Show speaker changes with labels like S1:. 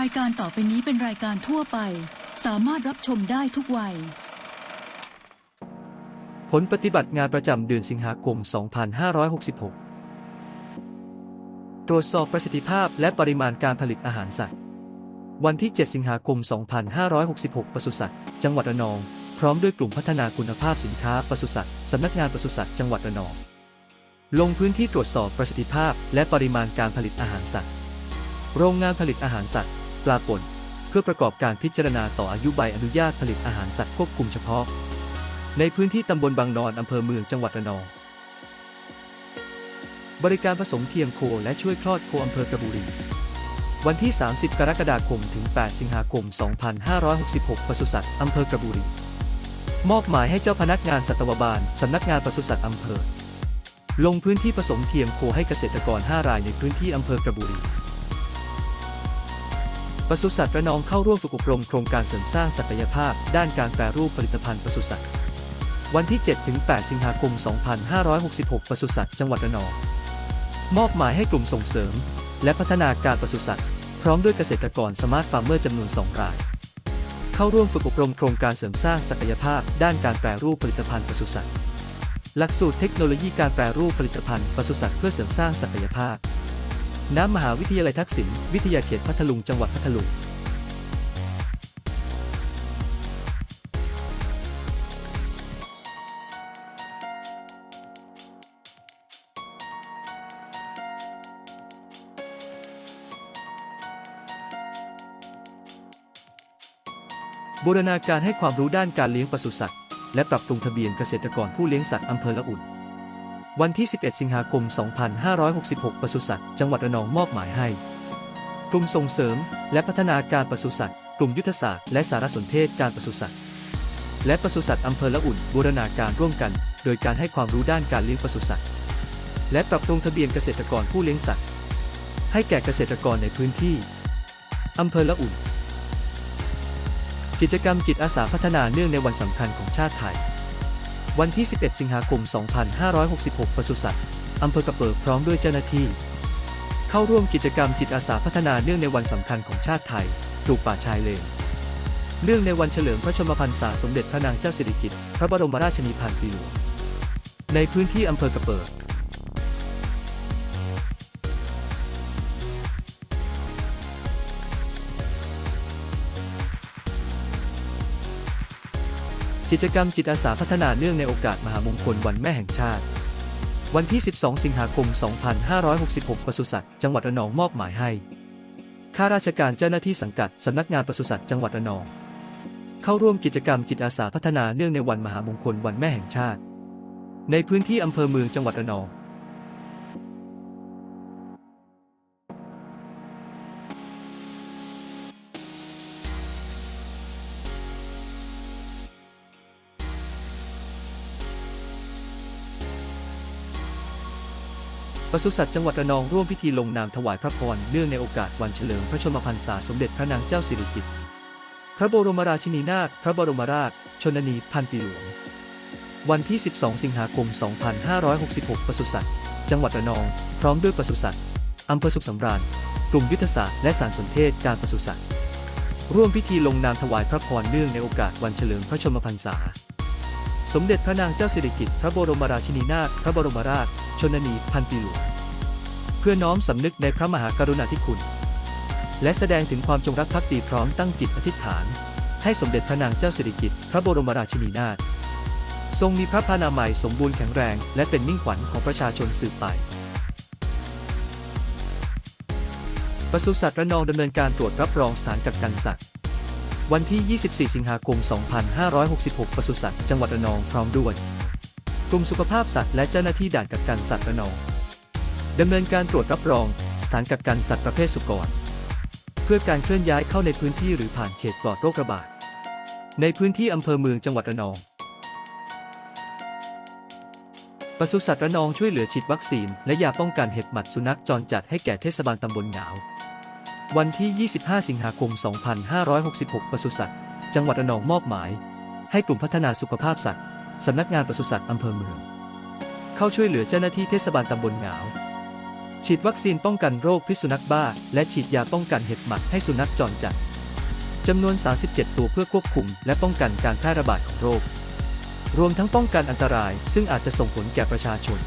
S1: รายการต่อไปนี้เป็นรายการทั่วไป สามารถรับชมได้ทุกวัย
S2: ผลปฏิบัติงานประจำเดือนสิงหาคม 2566 ตรวจสอบประสิทธิภาพและปริมาณการผลิตอาหารสัตว์ วันที่ 7 สิงหาคม 2566 ปศุสัตว์ จังหวัดระนอง พร้อมด้วยกลุ่มพัฒนาคุณภาพสินค้าปศุสัตว์ สำนักงานปศุสัตว์จังหวัดระนอง ลงพื้นที่ตรวจสอบประสิทธิภาพ และปริมาณการผลิตอาหารสัตว์ โรงงานผลิตอาหารสัตว์ ปลาป่น เพื่อประกอบการพิจารณาต่ออายุใบอนุญาตผลิตอาหารสัตว์ควบคุมเฉพาะ ในพื้นที่ตำบลบางนอนอำเภอเมืองจังหวัดระนอง บริการผสมเทียมโคและช่วยคลอดโคอำเภอกระบุรี วันที่ 30 กรกฎาคมถึง 8 สิงหาคม 2566ปศุสัตว์อำเภอกระบุรี มอบหมายให้เจ้าพนักงานสัตวบาลสำนักงานปศุสัตว์อำเภอลงพื้นที่ผสมเทียมโคให้เกษตรกร 5 รายในพื้นที่อำเภอกระบุรี ปศุสัตว์ระนองเข้าร่วมฝึกอบรมโครงการเสริมสร้างศักยภาพ ด้านการแปรรูปผลิตภัณฑ์ปศุสัตว์ วันที่ 7-8 สิงหาคม 2566 ปศุสัตว์จังหวัดระนอง มอบหมายให้กลุ่มส่งเสริม และพัฒนาการปศุสัตว์ พร้อมด้วยเกษตรกรสมาร์ทฟาร์มเมอร์จำนวน 2 ราย เข้าร่วมฝึกอบรมโครงการเสริมสร้างศักยภาพ ด้านการแปรรูปผลิตภัณฑ์ปศุสัตว์ หลักสูตรเทคโนโลยีการแปรรูปผลิตภัณฑ์ปศุสัตว์เพื่อเสริมสร้างศักยภาพ น้ำมหาวิทยาลัยทักษิณวิทยาเขตพัทลุงจังหวัดพัทลุงบูรณาการให้ความรู้ด้านการเลี้ยงปศุสัตว์ และปรับปรุงทะเบียนเกษตรกรผู้เลี้ยงสัตว์อำเภอละอุ่น วันที่ 11 สิงหาคม 2566 ปศุสัตว์ จังหวัดระนองมอบหมายให้ กลุ่มส่งเสริม และพัฒนาการปศุสัตว์ กลุ่มยุทธศาสตร์และสารสนเทศการปศุสัตว์ และปศุสัตว์อำเภอละอุ่นบูรณาการร่วมกัน โดยการให้ความรู้ด้านการเลี้ยงปศุสัตว์ และปรับปรุงทะเบียนเกษตรกรผู้เลี้ยงสัตว์ ให้แก่เกษตรกรในพื้นที่อำเภอละอุ่น กิจกรรมจิตอาสาพัฒนาเนื่องในวันสำคัญของชาติไทย วันที่ 11 สิงหาคม 2566 ปศุสัตว์อำเภอกระเปิดพร้อมด้วยเจ้าหน้าที่ เข้าร่วมกิจกรรมจิตอาสาพัฒนาเนื่องในวันสำคัญของชาติไทยปลูกป่าชายเลนเนื่องในวันเฉลิมพระชนมพรรษาสมเด็จพระนางเจ้าสิริกิติ์พระบรมราชินีพันปีหลวงในพื้นที่อำเภอกระเปิด กิจกรรมจิตอาสาพัฒนาเนื่องในโอกาสมหามงคลวันแม่แห่งชาติ วันที่ 12 สิงหาคม 2566 ปศุสัตว์จังหวัดระนองมอบหมายให้ ข้าราชการเจ้าหน้าที่สังกัดสำนักงานปศุสัตว์จังหวัดระนอง เข้าร่วมกิจกรรมจิตอาสาพัฒนาเนื่องในวันมหามงคลวันแม่แห่งชาติ ในพื้นที่อำเภอเมืองจังหวัดระนอง ปศุสัตว์จังหวัดระนองร่วมพิธีลงนามถวายพระพรเนื่องในโอกาสวันเฉลิมพระชนมพรรษาสมเด็จพระนางเจ้าสิริกิติ์พระบรมราชินีนาถพระบรมราช ชนนีพันปีหลวง วันที่ 12 สิงหาคม 2566 ปศุสัตว์ จังหวัดระนอง พร้อมด้วยปศุสัตว์อำเภอสุขสำราญ กลุ่มยุทธศาสตร์และสารสนเทศการปศุสัตว์ ร่วมพิธีลงนามถวายพระพรเนื่องในโอกาสวันเฉลิมพระชนมพรรษา สมเด็จพระนางเจ้าสิริกิติ์พระบรมราชินีนาถพระบรมราช ชนนีพันปีหลวงเพื่อน้อมสำนึกในพระมหากรุณาธิคุณ และแสดงถึงความจงรักภักดีพร้อมตั้งจิตอธิษฐาน ให้สมเด็จพระนางเจ้าสิริกิติ์พระบรมราชินีนาถทรงมีพระพานามัยสมบูรณ์แข็งแรง และเป็นมิ่งขวัญของประชาชนสืบไปปศุสัตว์ระนองดำเนินการตรวจรับรองสถานกักกันสัตว์ วันที่ 24 สิงหาคม 2566 ปศุสัตว์ จังหวัดระนองพร้อมด้วยกลุ่มสุขภาพสัตว์และเจ้าหน้าที่ด่านกักกันสัตว์ระนองดำเนินการตรวจรับรอง สถานกักกันสัตว์ประเภทสุกร เพื่อการเคลื่อนย้ายเข้าในพื้นที่หรือผ่านเขตปลอดโรคระบาด ในพื้นที่อำเภอเมืองจังหวัดระนองปศุสัตว์ระนองช่วยเหลือฉีดวัคซีน และยาป้องกันเห็บหมัดสุนัขจรจัดให้แก่เทศบาลตำบลหงาว วันที่ 25 สิงหาคม 2566 ปศุสัตว์ จังหวัดระนองมอบหมาย ให้กลุ่มพัฒนาสุขภาพสัตว์ สำนักงานปศุสัตว์อำเภอเมือง เข้าช่วยเหลือเจ้าหน้าที่เทศบาลตำบลหงาว ฉีดวัคซีนป้องกันโรคพิษสุนัขบ้า และฉีดยาป้องกันเห็บหมัดให้สุนัขจรจัด จำนวน 37 ตัวเพื่อควบคุม และป้องกันการแพร่ระบาดของโรค รวมทั้งป้องกันอันตราย ซึ่งอาจจะส่งผลแก่ประชาชน